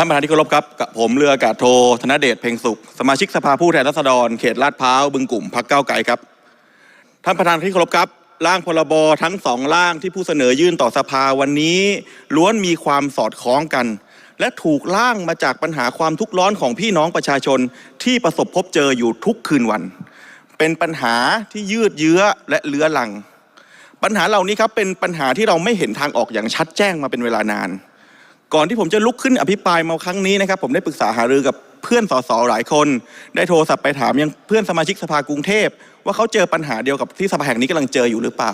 ท่านประธานที่เคารพครับกับผมเรืออากาศโทธนเดชเพ็งสุข สมาชิกสภาผู้แทนราษฎรเขตลาดพร้าวบึงกลุ่มพักเก้าไกลครับ ท่านประธานที่เคารพครับ ร่างพรบทั้งสองร่างที่ผู้เสนอยื่นต่อสภาวันนี้ ล้วนมีความสอดคล้องกัน และถูกร่างมาจากปัญหาความทุกข์ร้อนของพี่น้องประชาชนที่ประสบพบเจออยู่ทุกคืนวัน เป็นปัญหาที่ยืดเยื้อและเลื้อรัง ปัญหาเหล่านี้ครับเป็นปัญหาที่เราไม่เห็นทางออกอย่างชัดแจ้งมาเป็นเวลานาน ก่อนที่ผมจะลุกขึ้นอภิปรายมาครั้งนี้นะครับ ผมได้ปรึกษาหารือกับเพื่อนสสหลายคน ได้โทรศัพท์ไปถามยังเพื่อนสมาชิกสภากรุงเทพ ว่าเขาเจอปัญหาเดียวกับที่สภาแห่งนี้กำลังเจออยู่หรือเปล่า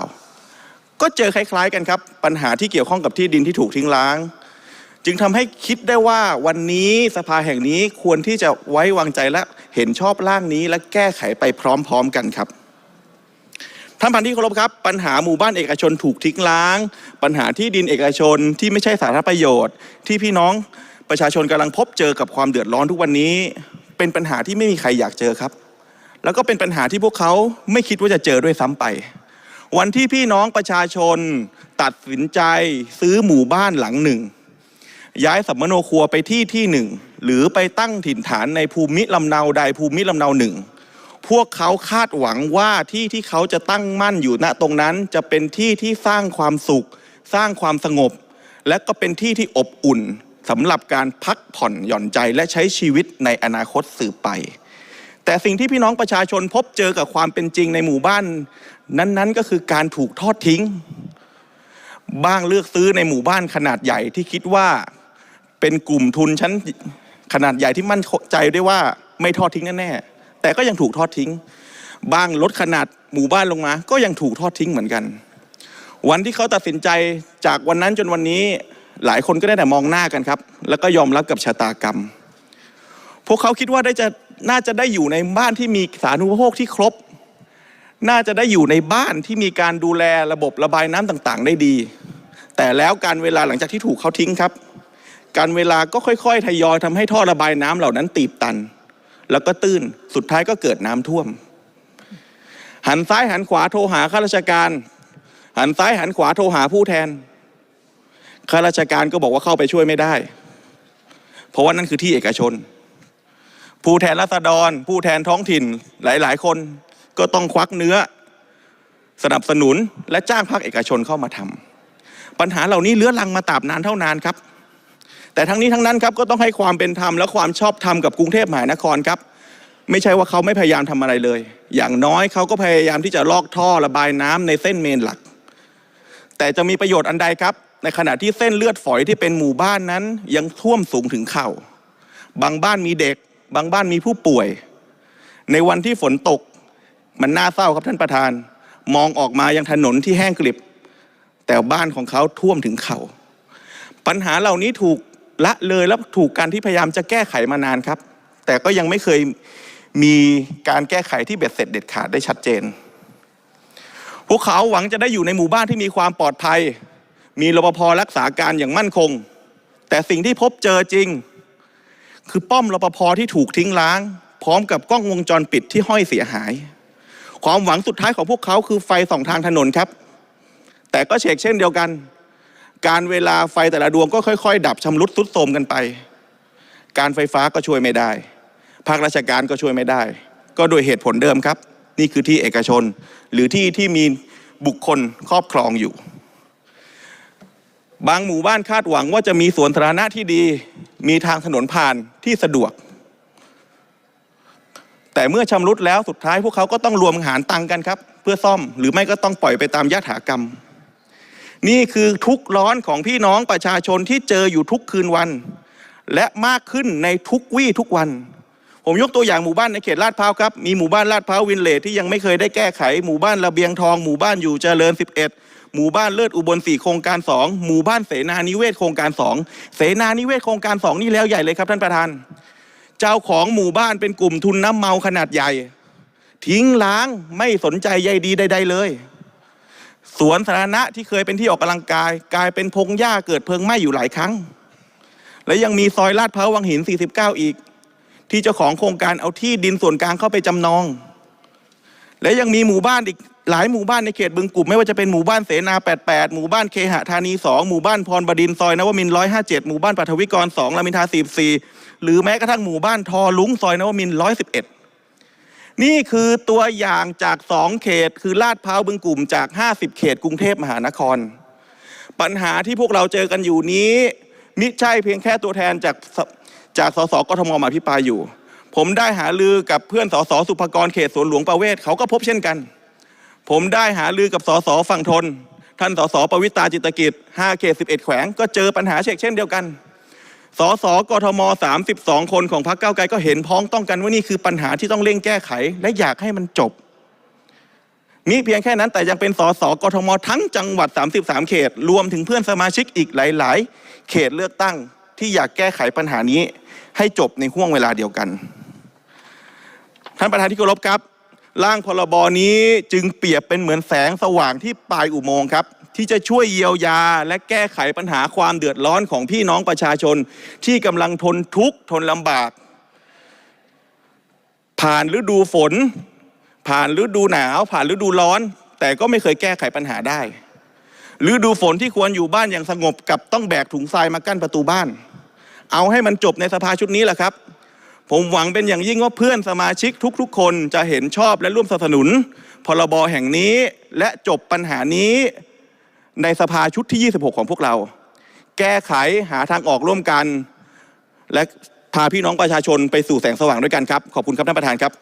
ก็เจอคล้าย ๆ กันครับ ปัญหาที่เกี่ยวข้องกับที่ดินที่ถูกทิ้งร้าง จึงทำให้คิดได้ว่าวันนี้สภาแห่งนี้ควรที่จะไว้วางใจและเห็นชอบร่างนี้ และแก้ไขไปพร้อม ๆ กันครับ ท่านพันที่เคารพครับ ปัญหาหมู่บ้านเอกชนถูกทิ้งร้าง ปัญหาที่ดินเอกชนที่ไม่ใช่สาธารณประโยชน์ ที่พี่น้องประชาชนกำลังพบเจอกับความเดือดร้อนทุกวันนี้ เป็นปัญหาที่ไม่มีใครอยากเจอครับ แล้วก็เป็นปัญหาที่พวกเขาไม่คิดว่าจะเจอด้วยซ้ำไป วันที่พี่น้องประชาชนตัดสินใจซื้อหมู่บ้านหลังหนึ่ง ย้ายสัมมโนครัวไปที่ที่หนึ่งหรือไปตั้งถิ่นฐานในภูมิลำเนาใดภูมิลำเนาหนึ่ง พวกเขาคาดหวังว่าที่ที่เขาจะตั้งมั่นอยู่ณตรงนั้น จะเป็นที่ที่สร้างความสุข สร้างความสงบ และก็เป็นที่ที่อบอุ่นสำหรับการพักผ่อนหย่อนใจและใช้ชีวิตในอนาคตสืบไป แต่สิ่งที่พี่น้องประชาชนพบเจอกับความเป็นจริงในหมู่บ้าน นั้นๆ ก็คือการถูกทอดทิ้ง บ้างเลือกซื้อในหมู่บ้านขนาดใหญ่ที่คิดว่าเป็นกลุ่มทุนชั้นขนาดใหญ่ที่มั่นใจได้ว่าไม่ทอดทิ้งแน่ๆ แต่ก็ยังถูกทอดทิ้งบ้างลดขนาดหมู่บ้านลงมา ก็ยังถูกทอดทิ้งเหมือนกัน วันที่เขาตัดสินใจจากวันนั้นจนวันนี้หลายคนก็ได้แต่มองหน้ากันครับ แล้วก็ยอมรับกับชะตากรรม พวกเขาคิดว่าได้จะน่าจะได้อยู่ในบ้านที่มีสาธารณูปโภคที่ครบ น่าจะได้อยู่ในบ้านที่มีการดูแลระบบระบายน้ำต่างๆ ได้ดี แต่แล้วการเวลาหลังจากที่ถูกเขาทิ้งครับ การเวลาก็ค่อยๆ ทยอยทำให้ท่อระบายน้ำเหล่านั้นตีบตัน แล้วก็ตื้นสุดท้ายก็เกิดน้ำท่วม หันซ้ายหันขวาโทรหาข้าราชการ หันซ้ายหันขวาโทรหาผู้แทนข้าราชการก็บอกว่าเข้าไปช่วยไม่ได้ เพราะว่านั่นคือที่เอกชน ผู้แทนรัษฎร ผู้แทนท้องถิ่นหลาย ๆ คนก็ต้องควักเนื้อ สนับสนุนและจ้างภาคเอกชนเข้ามาทำปัญหาเหล่านี้เลื้อรังมาตราบนานเท่านานครับ แต่ทั้งนี้ทั้งนั้นครับก็ต้องให้ความเป็นธรรมและความชอบธรรมกับกรุงเทพมหานครครับ ไม่ใช่ว่าเขาไม่พยายามทำอะไรเลย อย่างน้อยเขาก็พยายามที่จะลอกท่อระบายน้ำในเส้นเมนหลัก แต่จะมีประโยชน์อันใดครับ ในขณะที่เส้นเลือดฝอยที่เป็นหมู่บ้านนั้น ยังท่วมสูงถึงเข่า บางบ้านมีเด็ก บางบ้านมีผู้ป่วย ในวันที่ฝนตก มันน่าเศร้าครับท่านประธาน มองออกมายังถนนที่แห้งกริบแต่บ้านของเขาท่วมถึงเขา่าปัญหาเหล่านี้ถูก ละเลยและถูกการที่พยายามจะแก้ไขมานานครับ แต่ก็ยังไม่เคยมีการแก้ไขที่เบ็ดเสร็จเด็ดขาดได้ชัดเจน พวกเขาหวังจะได้อยู่ในหมู่บ้านที่มีความปลอดภัย มีรปภรักษาการอย่างมั่นคง แต่สิ่งที่พบเจอจริง คือป้อมรปภที่ถูกทิ้งร้าง พร้อมกับกล้องวงจรปิดที่ห้อยเสียหาย ความหวังสุดท้ายของพวกเขาคือไฟสองทางถนนครับ แต่ก็เชกเช่นเดียวกัน การเวลาไฟแต่ละดวงก็ค่อย ๆ ดับชำรุดทรุดโทรมกันไป การไฟฟ้าก็ช่วยไม่ได้ ภาคราชการก็ช่วยไม่ได้ ก็โดยเหตุผลเดิมครับ นี่คือที่เอกชน หรือที่ที่มีบุคคลครอบครองอยู่ บางหมู่บ้านคาดหวังว่าจะมีสวนสาธารณะที่ดี มีทางถนนผ่านที่สะดวก แต่เมื่อชำรุดแล้วสุดท้ายพวกเขาก็ต้องรวมหารตังกันครับ เพื่อซ่อมหรือไม่ก็ต้องปล่อยไปตามยถากรรม นี่คือทุกข์ร้อนของพี่น้องประชาชนที่เจออยู่ทุกคืนวัน และมากขึ้นในทุกวี่ทุกวัน ผมยกตัวอย่างหมู่บ้านในเขตลาดพร้าวครับ มีหมู่บ้านลาดพร้าววินเลจที่ยังไม่เคยได้แก้ไข หมู่บ้านระเบียงทอง หมู่บ้านอยู่เจริญ 11 หมู่บ้านเลิศอุบล4โครงการ 2 หมู่บ้านเสนานิเวศโครงการ 2 เสนานิเวศโครงการ 2 นี่แล้วใหญ่เลยครับท่านประธาน เจ้าของหมู่บ้านเป็นกลุ่มทุนน้ำเมาขนาดใหญ่ ทิ้งล้างไม่สนใจใยดีใด ๆ เลย สวนสาธารณะที่เคยเป็นที่ออกกำลังกาย กลายเป็นพงหญ้าเกิดเพลิงไหม้อยู่หลายครั้ง และยังมีซอยลาดพร้าววังหิน 49 อีก ที่เจ้าของโครงการเอาที่ดินส่วนกลางเข้าไปจำนอง และยังมีหมู่บ้านอีกหลายหมู่บ้านในเขตบึงกลุ่มไม่ว่าจะเป็นหมู่บ้านเสนา 88 หมู่บ้านเคหะธานี 2 หมู่บ้านพรบดินซอยนวมิน 157 หมู่บ้านปัทวิกร 2 รามินทา 44 หรือแม้กระทั่งหมู่บ้านทอลุงซอยนวมิน 111 นี่คือตัวอย่างจาก2เขต คือลาดพร้าวบึงกลุ่มจาก 50 เขตกรุงเทพมหานคร ปัญหาที่พวกเราเจอกันอยู่นี้มิใช่เพียงแค่ตัวแทนจากจากสสกทมมาพิปรายอยู่ ผมได้หาลือกับเพื่อนสสสุภกรเขตสวนหลวงประเวศเขาก็พบเช่นกัน ผมได้หาลือกับสสฝั่งทน ท่านสสปวิตาจิตกิจ5เขต11 แขวงก็เจอปัญหาเช่นเดียวกัน สสกทม 32 คนของพรรคเก้าไกลก็เห็นพ้องต้องกันว่านี่คือปัญหาที่ต้องเร่งแก้ไข และอยากให้มันจบ มีเพียงแค่นั้นแต่ยังเป็นสสกทม ทั้งจังหวัด 33 เขต รวมถึงเพื่อนสมาชิกอีกหลาย ๆ เขตเลือกตั้งที่อยากแก้ไขปัญหานี้ ให้จบในห่วงเวลาเดียวกัน ท่านประธานที่เคารพครับ ร่างพรบนี้จึงเปรียบเป็นเหมือนแสงสว่างที่ปลายอุโมงค์ครับ ที่จะช่วยเยียวยา และแก้ไขปัญหาความเดือดร้อนของพี่น้องประชาชน ที่กำลังทนทุกข์ทนลำบาก ผ่านฤดูฝน ผ่านฤดูหนาว ผ่านฤดูร้อน แต่ก็ไม่เคยแก้ไขปัญหาได้ฤดูฝนที่ควรอยู่บ้านอย่างสงบกับต้องแบกถุงทรายมากั้นประตูบ้าน เอาให้มันจบในสภาชุดนี้แหละครับ ผมหวังเป็นอย่างยิ่งว่าเพื่อนสมาชิกทุกๆ คนจะเห็นชอบและร่วมสนับสนุน พรบแห่งนี้และจบปัญหานี้ ในสภาชุดที่ 26 ของพวกเรา แก้ไขหาทางออกร่วมกัน และพาพี่น้องประชาชนไปสู่แสงสว่างด้วยกันครับ ขอบคุณครับท่านประธานครับ